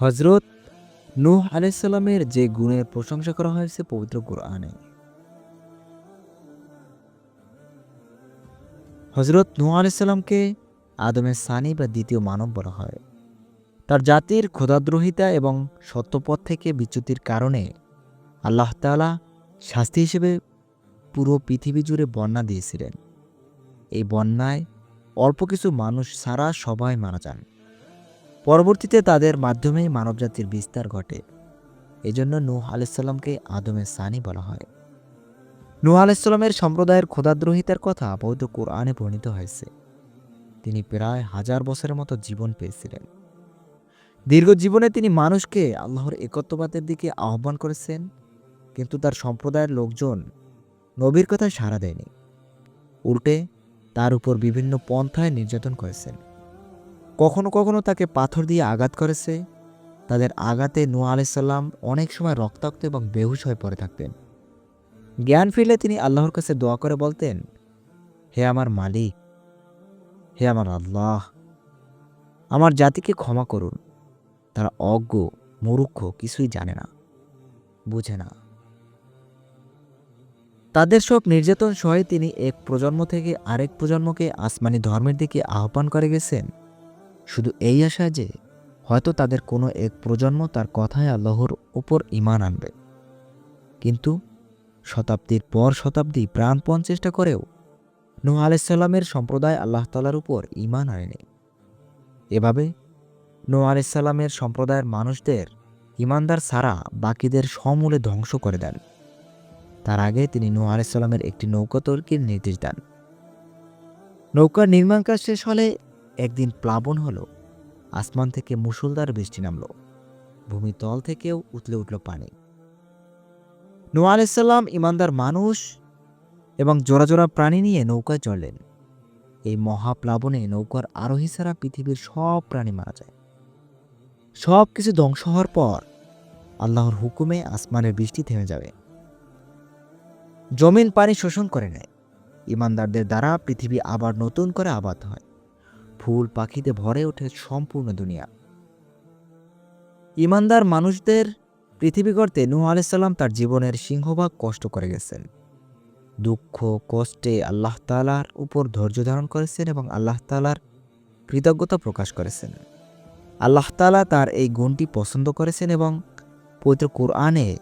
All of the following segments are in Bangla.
হজরত নূহ আলাইসাল্লামের যে গুণের প্রশংসা করা হয়েছে পবিত্র কোরআনে। হজরত নূহ আলাইসাল্লামকে আদমের সানি বা দ্বিতীয় মানব বলা হয়। তার জাতির ক্ষুধাদ্রোহিতা এবং সত্যপথ থেকে বিচ্যুতির কারণে আল্লাহ তাআলা শাস্তি হিসেবে পুরো পৃথিবী জুড়ে বন্যা দিয়েছিলেন। এই বন্যায় অল্প কিছু মানুষ সারা সবাই মারা যান। পরবর্তীতে তাদের মাধ্যমেই মানবজাতির বিস্তার ঘটে। এজন্য নূহ আলাইসাল্লামকে আদমের সানি বলা হয়। নূহ আলাইসাল্লামের সম্প্রদায়ের ক্ষুধাদ্রোহিতার কথা বৌদ্ধ কোরআনে বর্ণিত হয়েছে। তিনি প্রায় হাজার বছরের মতো জীবন পেয়েছিলেন। দীর্ঘ জীবনে তিনি মানুষকে আল্লাহর একত্ববাদের দিকে আহ্বান করেছেন, কিন্তু তার সম্প্রদায়ের লোকজন নবীর কথায় সাড়া দেয়নি। উল্টে তার উপর বিভিন্ন পন্থায় নির্যাতন করেছেন। কখনো কখনো তাকে পাথর দিয়ে আঘাত করেছে। তাদের আঘাতে নূহ আলাইসাল্লাম অনেক সময় রক্তাক্ত এবং বেহুশ হয়ে পড়ে থাকতেন। জ্ঞান ফিরলে তিনি আল্লাহর কাছে দোয়া করে বলতেন, হে আমার মালিক, হে আমার আল্লাহ, আমার জাতিকে ক্ষমা করুন। তারা অজ্ঞ, মূর্খ, কিছুই জানে না, বুঝে না। তাদের সব নির্যাতন সহে তিনি এক প্রজন্ম থেকে আরেক প্রজন্মকে আসমানি ধর্মের দিকে আহ্বান করে গেছেন। শুধু এই আশায় যে হয়তো তাদের কোনো এক প্রজন্ম তার কথায় আল্লাহর উপর ইমান আনবে। কিন্তু শতাব্দীর পর শতাব্দী প্রাণপণ চেষ্টা করেও নূহ আলাইসাল্লামের সম্প্রদায় আল্লাহ তালার উপর ইমান আনেনি। এভাবে নূহ আলাইসাল্লামের সম্প্রদায়ের মানুষদের ইমানদার ছাড়া বাকিদের সমূলে ধ্বংস করে দেন। তার আগে তিনি নূহ আলাইসাল্লামের একটি নৌকা তর্কির নির্দেশ দেন। নৌকার নির্মাণ কাজ শেষ হলে একদিন প্লাবন হলো, আসমান থেকে মুসুলধার বৃষ্টি নামল, ভূমিতল থেকেও উতলে উঠল পানি। নোয়া আলাইসাল্লাম ইমানদার মানুষ এবং জোড়া জোড়া প্রাণী নিয়ে নৌকায় চললেন এই মহাপ্লাবনে নৌকার আরোহী ছাড়া পৃথিবীর সব প্রাণী মারা যায়। সব কিছু ধ্বংস হওয়ার পর আল্লাহর হুকুমে আসমানের বৃষ্টি থেমে যাবে। জমিন পানি শোষণ করে নেয়। ইমানদারদের দ্বারা পৃথিবী আবার নতুন করে আবাদ হয়। ফুল পাখিতে ভরে ওঠে সম্পূর্ণ দুনিয়া। ইমানদার মানুষদের পৃথিবী করতে নূহ আলাইসাল্লাম তার জীবনের সিংহভাগ কষ্ট করে গেছেন। দুঃখ, কষ্টে আল্লাহ তালার উপর ধৈর্য ধারণ করেছেন এবং আল্লাহ তালার কৃতজ্ঞতা প্রকাশ করেছেন। আল্লাহ তালা তার এই গুণটি পছন্দ করেছেন এবং পবিত্র কোরআনে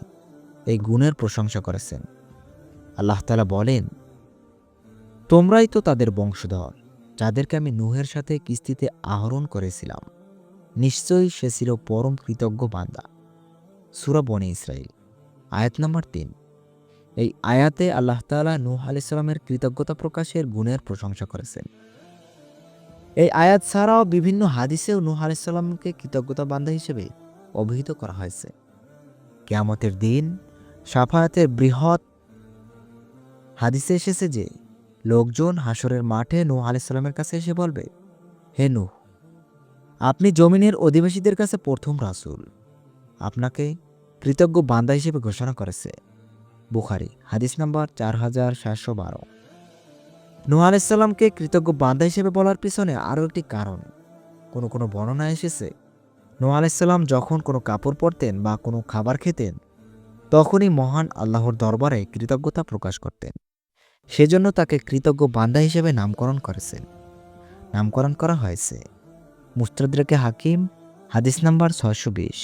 এই গুণের প্রশংসা করেছেন। আল্লাহ তালা বলেন, তোমরাই তো তাদের বংশধর। যাদেরকে আমি নুহের সাথে কিস্তিতে আহরণ করেছিলাম। নিশ্চয়ই সে ছিল পরম কৃতজ্ঞ বান্দা। সুরা বনে ইসরাইল আয়াত নম্বর তিন। এই আয়াতে আল্লাহ তালা নূহ আলাইসাল্লামের কৃতজ্ঞতা প্রকাশের গুণের প্রশংসা করেছেন। এই আয়াত ছাড়াও বিভিন্ন হাদিসেও নূহ আলাইসাল্লামকে কৃতজ্ঞতা বান্ধা হিসেবে অভিহিত করা হয়েছে। কেয়ামতের দিন, সাফায়াতের বৃহৎ হাদিসে এসেছে যে লোকজন হাসরের মাঠে নূহ আলাইসাল্লামের কাছে এসে বলবে, হে নূহ, আপনি জমিনের অধিবাসীদের কাছে প্রথম রাসূল। আপনাকে কৃতজ্ঞ বান্দা হিসেবে ঘোষণা করেছে। বুখারি, হাদিস নাম্বার চার হাজার সাতশো বারো। নূহ আলাইসাল্লামকে কৃতজ্ঞ বান্দা হিসেবে বলার পিছনে আরও একটি কারণ। কোনো কোনো বর্ণনা এসেছে, নূহ আলাইসাল্লাম যখন কোনো কাপড় পরতেন বা কোনো খাবার খেতেন, তখনই মহান আল্লাহর দরবারে কৃতজ্ঞতা প্রকাশ করতেন। সেজন্য তাকে কৃতজ্ঞ বান্দা হিসেবে নামকরণ করেছেন। নামকরণ করা হয়েছে মুস্তাদ্রাকে হাকিম, হাদিস নাম্বার ছশো বিশ।